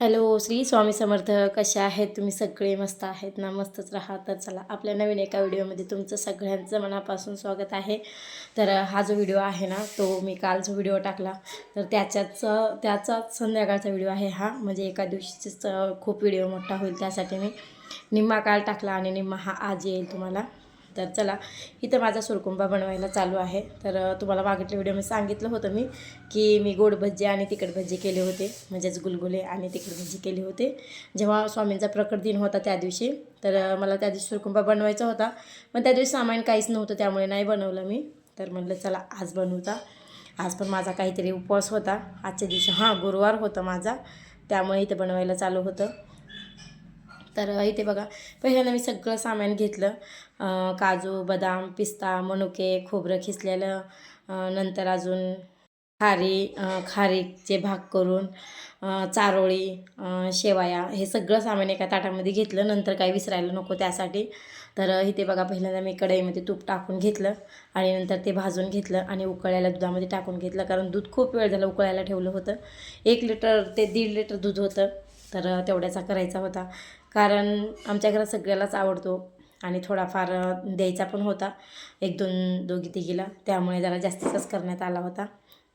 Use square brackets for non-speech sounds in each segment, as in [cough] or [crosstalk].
Hello Shri Swami Samarth. कसे आहेत तुम्ही? सगळे मस्त आहेत ना? मस्तच राहा. तर चला आपल्या नवीन एका व्हिडिओमध्ये तुमचं सगळ्यांचं मनापासून स्वागत आहे. तर हा जो व्हिडिओ आहे ना तो मी काल जो व्हिडिओ टाकला तर त्याच्याच त्याचाच संध्याकाळचा व्हिडिओ आहे हा. म्हणजे एका दिवशीच खूप व्हिडिओ मोठा होईल त्यासाठी मी. निम्मा काल टाकला आणि निम्मा हा आज येईल तुम्हाला. तर चला इथं माझा सुरकुंबा बनवायला चालू आहे. तर तुम्हाला मागितल्या मी सांगितलं होतं मी की मी गोड भज्जे आणि तिखट भज्जे केले होते. म्हणजेच गुलगुले आणि तिखट भज्जे केले होते. जेव्हा स्वामींचा प्रकट दिन होता त्या दिवशी तर मला त्या दिवशी सुरकुंबा बनवायचा होता. पण त्या दिवशी सामान काहीच नव्हतं त्यामुळे नाही बनवलं मी. तर म्हटलं चला आज बनवता. आज पण माझा काहीतरी उपवास होता. आजच्या दिवशी हां गुरुवार होता माझा. त्यामुळे इथं बनवायला चालू होतं. तर इथे बघा. पहिल्यांदा मी सगळं सामान घेतलं. काजू बदाम पिस्ता मनुके खोबरं खिसलेलं. नंतर अजून खारी खारीचे भाग करून चारोळी शेवाया हे सगळं सामान एका ताटामध्ये घेतलं. नंतर काही विसरायला नको त्यासाठी. तर इथे बघा पहिल्यांदा मी कढईमध्ये तूप टाकून घेतलं आणि नंतर ते भाजून घेतलं आणि उकळायला दुधामध्ये टाकून घेतलं. कारण दूध खूप वेळ झालं उकळायला ठेवलं होतं. एक लिटर ते दीड लिटर दूध होतं. तर तेवढ्याचा करायचा होता. कारण आमच्या घरात सगळ्यालाच आवडतो आणि थोडाफार द्यायचा पण होता. एक दोन दोघी तिघीला. त्यामुळे जरा जास्तीचाच करण्यात आला होता.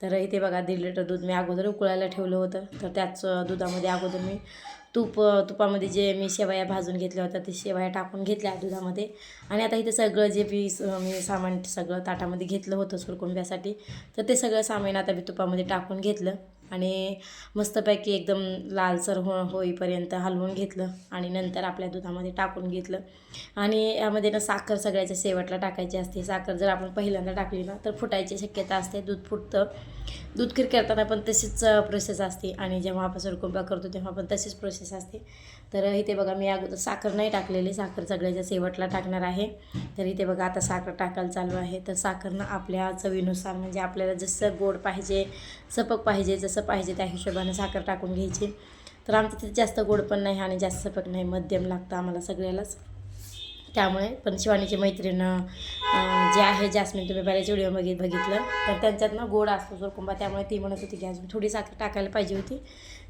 तर इथे बघा दीड लिटर दूध मी अगोदर उकळायला ठेवलं होतं. तर त्याच दुधामध्ये अगोदर मी तूप तुपामध्ये जे मी शेवया भाजून घेतल्या होत्या ते शेवया टाकून घेतल्या दुधामध्ये. आणि आता इथे सगळं जे मी मी सामान सगळं ताटामध्ये घेतलं होतं सुरकुंब्यासाठी तर ते सगळं सामान आता मी तुपामध्ये टाकून घेतलं. आणि मस्तपैकी एकदम लालसर हो होईपर्यंत हलवून घेतलं आणि नंतर आपल्या दुधामध्ये टाकून घेतलं. आणि यामध्ये ना साखर सगळ्याच्या शेवटला टाकायची असते. साखर जर आपण पहिल्यांदा टाकली ना तर फुटायची शक्यता असते. दूध फुटतं. दूध खीर करताना पण तशीच प्रोसेस असते. आणि जेव्हा आपण सुरकुंबा करतो तेव्हा पण तशीच प्रोसेस असते. तर इथे बघा मी अगोदर साखर नाही टाकलेली. साखर सगळ्याच्या शेवटला टाकणार आहे. तर इथे बघा आता साखर टाकायला चालू आहे. तर साखरनं आपल्या चवीनुसार म्हणजे आपल्याला जसं गोड पाहिजे सपक पाहिजे जसं पाहिजे त्या हिशोबाने साखर टाकून घ्यायची. तर आमच्या तिथे जास्त गोड पण नाही आणि जास्त सपक नाही. मध्यम लागतं आम्हाला सगळ्यालाच. त्यामुळे पण शिवानीची मैत्रीण जे आहे जास्मिन तुम्ही बऱ्याच व्हिडिओ बघित बघितलं. तर त्यांच्यात ना गोड असतो सुरकुंबा त्यामुळे ती म्हणत होती की अजून थोडी साखर टाकायला पाहिजे होती.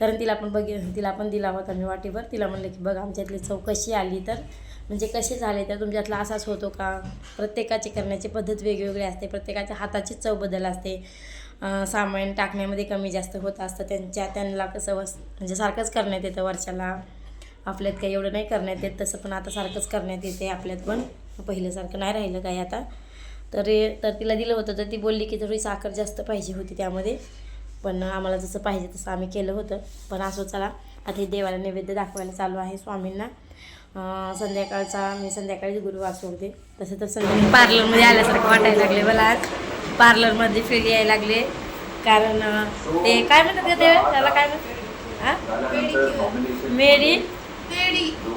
कारण तिला पण बघ तिला पण दिला होता मी वाटीवर. तिला म्हणलं की बघ आमच्यातली चव कशी आली तर? म्हणजे कसे झाले तर? तुमच्यातला असाच होतो का? प्रत्येकाची करण्याची पद्धत वेगवेगळी असते. प्रत्येकाच्या हाताची चव बदल असते. सामान टाकण्यामध्ये कमी जास्त होत असतं. त्यांच्या त्यांना कसं वस म्हणजे सारखंच करण्यात येतं वर्षाला आपल्यात काही एवढं नाही करण्यात येत तसं पण आता सारखंच करण्यात येते आपल्यात पण. पहिल्यासारखं नाही राहिलं काही आता. तर तर तिला दिलं होतं तर ती बोलली की थोडी साखर जास्त पाहिजे होती त्यामध्ये. पण आम्हाला जसं पाहिजे तसं आम्ही केलं होतं. पण असो चला आता हे देवाला नैवेद्य दाखवायला चालू आहे स्वामींना. संध्याकाळचा मी संध्याकाळीच गुरुवार सोडते. तसं तर संध्याकाळी पार्लरमध्ये आल्यासारखं वाटायला लागले मला आज. पार्लरमध्ये फील यायला लागले. कारण ते काय म्हणतात का ते? त्याला काय म्हणतात हां मेरी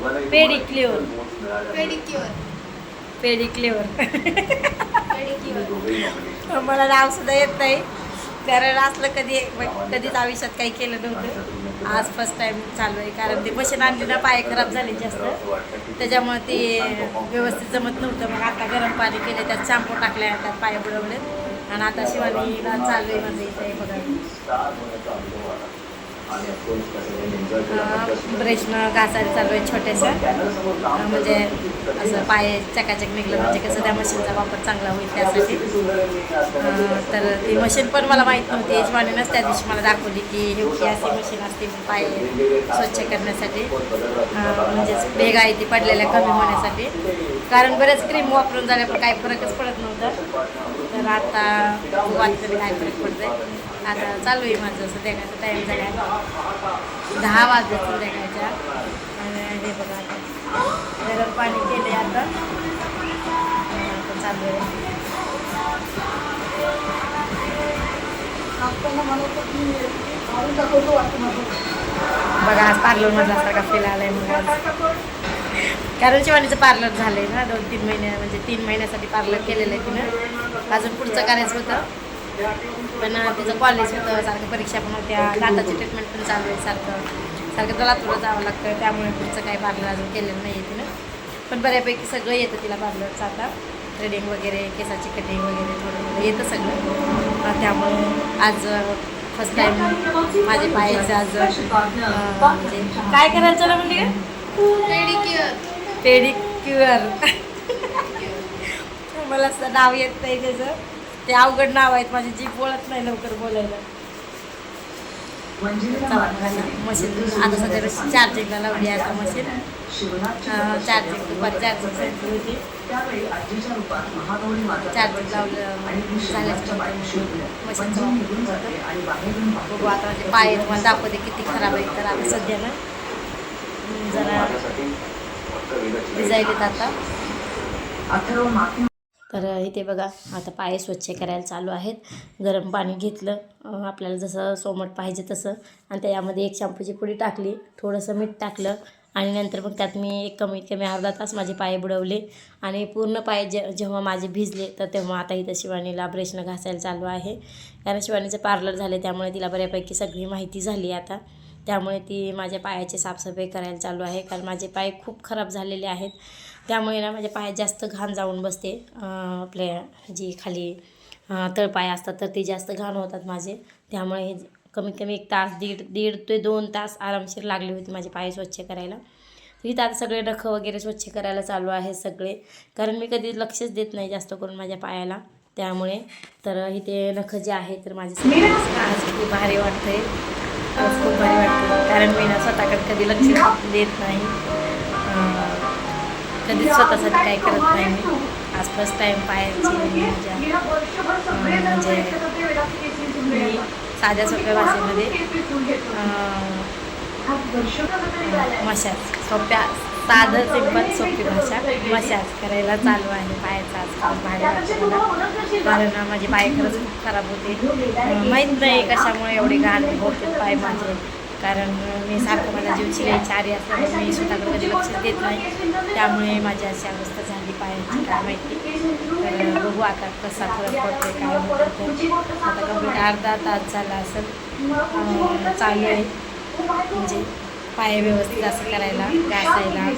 पेडी पेडी क्लिओर पेडिक्युअर पेडी क्लिओर पेडिक्युअर [laughs] मला नाव सुद्धा येत नाही. कारण असलं कधी कधीच आयुष्यात काही केलं नव्हतं. आज फर्स्ट टाइम चालू आहे. कारण ते मशीन आणली ना पाय खराब झाले जास्त. त्याच्यामुळे ते व्यवस्थित जमत नव्हतं. मग आता गरम पाणी केले त्यात शॅम्पू टाकले त्यात पाय बुडवले आणि आता शिवानीला चालू आहे इथे बघा. ब्रशनं घासायला चालू आहे छोट्याशा म्हणजे असं पाय चकाचक निघलं म्हणजे कसं त्या मशीनचा वापर चांगला होईल त्यासाठी. तर ती मशीन पण मला माहीत नव्हती. यजमानीनंच त्या दिवशी मला दाखवली की हे की अशी मशीन असते पाय स्वच्छ करण्यासाठी. म्हणजेच भेगा आहे ती पडलेल्या कमी होण्यासाठी. कारण बरेच क्रीम वापरून झाल्या पण काही फरकच पडत नव्हतं. तर आता वाट कधी काय फरक पडतंय. आता चालू आहे माझं संध्याकाळचा टाईम झाला. दहा वाजले संध्याकाळच्या. आणि हे बघा आता. गरम पाणी केले आता. आता चालू आहे. बघा आज पार्लरमधला सारखा फील आलाय मग आज. कारण शिवानीचं पार्लर झालंय ना दोन तीन महिने म्हणजे तीन महिन्यासाठी पार्लर केलेलं आहे तिनं. अजून पुढचं करायचं होतं. पण तिचं कॉलेज होतं सारखं परीक्षा पण होत्या दाताची ट्रीटमेंट पण चालू आहे सारखं. सारखं तुला तुला जावं लागतं त्यामुळे पुढचं काही पार्लर अजून केलेलं नाही आहे तिनं. पण बऱ्यापैकी सगळं येतं तिला पार्लरचं आता. थ्रेडिंग वगैरे केसाची कटिंग वगैरे थोडं थोडं येतं सगळं. त्यामुळे आज फर्स्ट टाइम माझे पायाचं आज म्हणजे काय करायचं म्हणली का पेडिक्युअर पेडिक्युअर मला असं नाव येत नाही त्याचं. ते अवघड नाव आहेत माझी जीभ बोलत नाही लवकर बोलायला. मशीन आता सध्या चार्जिंगला लावली आहे आता मशीन. चार्जिंग दुपारी चार्जिंग होती. चार्जिंग लावलं मशीनचं बघू आता माझे पाय तुम्हाला दाखवते किती खराब आहेत तर आता सध्या ना. जरा भिजायलेत आता. तर इथे बघा आता पाय स्वच्छ करायला चालू आहेत. गरम पाणी घेतलं. आपल्याला जसं सोमट पाहिजे तसं. आणि त्यामध्ये एक शॅम्पूची पुडी टाकली. थोडंसं मीठ टाकलं. आणि नंतर मग त्यात मी एक कमीत कमी अर्धा तास माझे पाय बुडवले. आणि पूर्ण पाय जे जेव्हा माझे भिजले तर तेव्हा आता इथं शिवानीला ब्रशनं घासायला चालू आहे. कारण शिवानीचं पार्लर झाले त्यामुळे तिला बऱ्यापैकी सगळी माहिती झाली आता. त्यामुळे ती माझ्या पायाची साफसफाई करायला चालू आहे. कारण माझे पाय खूप खराब झालेले आहेत. त्यामुळे ना माझ्या पायात जास्त घाण जाऊन बसते. आपल्या जी खाली तळपाय असतात तर ते जास्त घाण होतात माझे. त्यामुळे हे कमीत कमी एक तास दीड दीड ते दोन तास आरामशीर लागले होते माझे पाय स्वच्छ करायला. तर इथं आता सगळे नखं वगैरे स्वच्छ करायला चालू आहे सगळे. कारण मी कधी लक्षच देत नाही जास्त करून माझ्या पायाला. त्यामुळे तर इथे नखं जे आहे तर माझे खूप भारी वाटतंय. आज खूप भारी वाटतं कारण मी ना स्वतःकडे कधी लक्ष देत नाही. कधीच स्वतःसाठी काय करत नाही मी. आज फर्स्ट टाईम पायाची माझ्या. म्हणजे मी साध्या सोप्या भाषेमध्ये मशाज सोप्या साधं सिंपल सोपी भाषा मशाज करायला चालू आहे. पायाचा आजकाल खूप कारण माझी पाय खरंच खूप खराब होते. माहीत नाही कशामुळे एवढे घाण होते पाय माझे. कारण मी सारखं माझा जीव चिरायची आरी असल्यामुळे मी स्वतःकडे कधी लक्ष देत नाही. त्यामुळे माझी अशी अवस्था झाली पाहिजे काय माहिती. तर बघू आता कसा फरक पडतो काय होतं आता कंप्लीट अर्धा तास झाला असेल. चालू आहे. म्हणजे पाय व्यवस्थित असं करायला घासायला.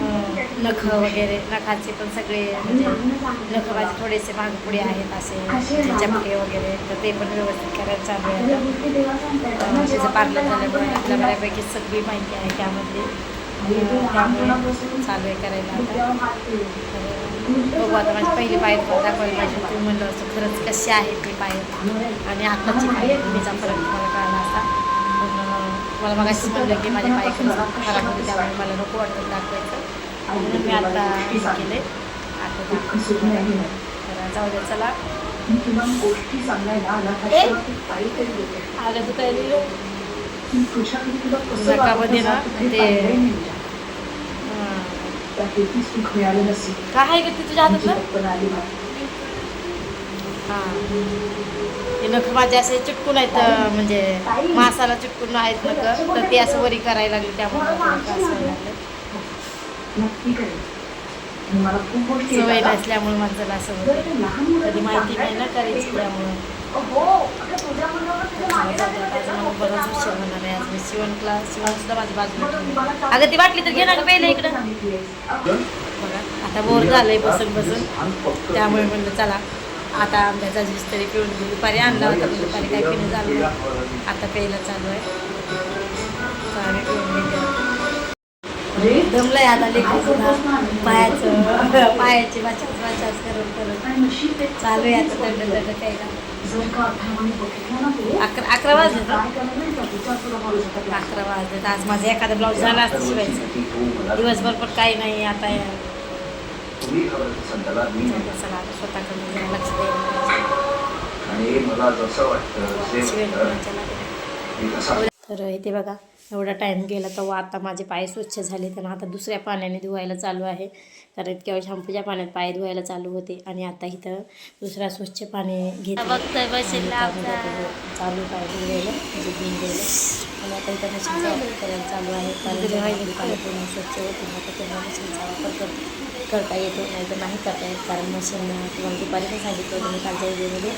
नखं वगैरे नखाचे पण सगळे म्हणजे नखं माझे थोडेसे मागपुढे आहेत असे चपटे वगैरे तर ते पण व्यवस्थित करायला चालू आहे आता. त्याचं म्हणजे पार्लर झाल्यामुळे आपल्या बऱ्यापैकी सगळी माहिती आहे त्यामध्ये. त्यामुळे चालू आहे करायला तर बघू आता माझी पहिली पाय दाखवायला पाहिजे. तुम्ही म्हणलं असं खरंच कसे आहेत ते पाय आणि आत्ताची पाहिजे दोन्हीचा फरक मला कळला असा मला मग मला म्हणलं की माझ्या पाय खरंच खराब होती त्यामुळे मला नको वाटतं दाखवायचं. म्हणून मी आता केले. आता. तर जाऊ द्या चला. गोष्टी सांगायला आला नकामध्ये ना. ते-. हां. काय आहे का ते तुझ्या हातातलं. हां. ते नख माझे असे चिटकून आहेत म्हणजे मासाला चिटकून आहेत नख. तर ते असं वरी करायला लागले त्यामुळे लागलं. नक्की करेल आणि मला खूप गोष्टी सवय. नसल्यामुळे माणसाला असं जर होतं. कधी माहिती नाही ना करायची त्यामुळं. हो. बरंच होणार आहे. आज मी शिवण क्लास शिवण सुद्धा माझी. अगं ती वाटली तर घे ना गं पहिलं इकडं. बघा आता बोर झालंय बसून बसून. त्यामुळे म्हणलं चला आता आंब्याचा ज्यूस तरी पिऊन दुपारी आणला होता पण दुपारी काय पिणं झालं नाही. आता प्यायला चालू आहे. रे, दमलंय आता ना? पायाचं पायाची वाचाच वाचाच करत करत. चालू आहे आता थंड थंड प्यायला जर का अथर्वाने बघितलं ना तू, अकरा अकरा नाही. अकरा वाजले. आज माझं एखादा ब्लाऊज झाला असतं शिवायचं. दिवसभर पण काही नाही आता चला आता स्वतःकडे लक्ष द्यायला तर इथे बघा. एवढा टाईम गेला तेव्हा आता माझे पाय स्वच्छ झाले त्यांना आता दुसऱ्या पाण्याने धुवायला चालू आहे. कारण इतक्या वेळ शॅम्पूच्या पाण्यात पाय धुवायला चालू होते आणि आता इथं दुसरा स्वच्छ पाणी आता चालू पाय धुवायला म्हणजे धुवून द्यायला आणि आता इथं मशीनचा वापर करायला चालू आहे. पाणी पूर्ण स्वच्छ तर तेव्हा मशीनचा वापर कर करता येतो नाही तर नाही करता येत. कारण मशीन तुम्हाला दुपारी पण सांगितलं होतं मी कालच्या व्हिडिओमध्ये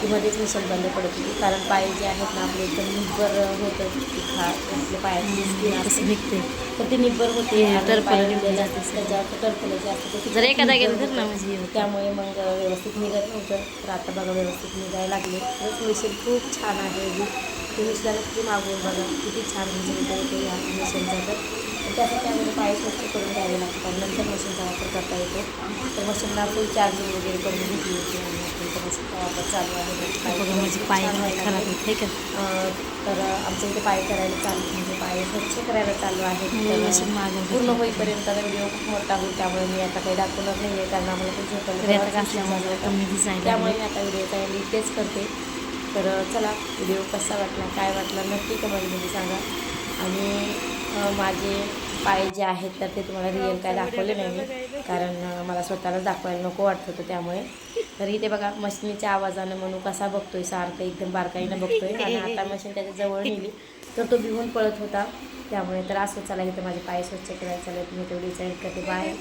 की मध्येच मशीन बंद पडत होती. कारण पाय जे आहेत ना आपले एकदम निब्बर होतं. खा आपल्या पायाची स्किन असं निघते. तर ते निब्बर होते. आणि पाय निघलेले असते त्याच्यावर टरफलं जे असतं ते जर एखादा गेलं तर ना. म्हणजे. त्यामुळे मग व्यवस्थित निघत नव्हतं. तर आता बघा व्यवस्थित निघायला लागले. खरंच मशीन खूप छान आहे. तुम्ही सुद्धा नक्की मागवून बघा किती छान रिझल्ट येतो या मशीनचा तर. त्यासाठी आम्हाला पाय स्वच्छ करून द्यावे लागतात. आणि नंतर मशीनचा वापर करता येतो. तर मशीनला फुल चार्जिंग वगैरे करून घेतली होती आणि आपण तर मशीनचा वापर चालू आहे. माझे पाय खूप खराब लागले. आहेत हे का अं, तर आमच्या इथे पाय करायला चालू म्हणजे पाय स्वच्छ करायला चालू आहे मशीन मागवली. पूर्ण होईपर्यंत आता व्हिडिओ खूप मोठा होईल त्यामुळे मी आता काही दाखवणार नाही आहे कारण आम्हाला पण झोपायला त्यामुळे. मी आता व्हिडिओचा एंड इथेच करते. तर चला व्हिडिओ कसा वाटला काय वाटला नक्की कमेंटमध्ये सांगा. आणि माझे पाय जे आहेत तर ते तुम्हाला रिअल काय दाखवले नाही मी कारण मला स्वतःलाच दाखवायला नको वाटत होतं त्यामुळे. तर इथे बघा मशिनीच्या आवाजानं म्हणून कसा बघतोय सारखं एकदम बारकाईनं बघतोय. आणि आता मशीन त्याच्याजवळ नेली तर तो भिवून पळत होता. त्यामुळे तर असं चला इथे माझे पाय स्वच्छ करायला चालत मी तेवढी करते. बाय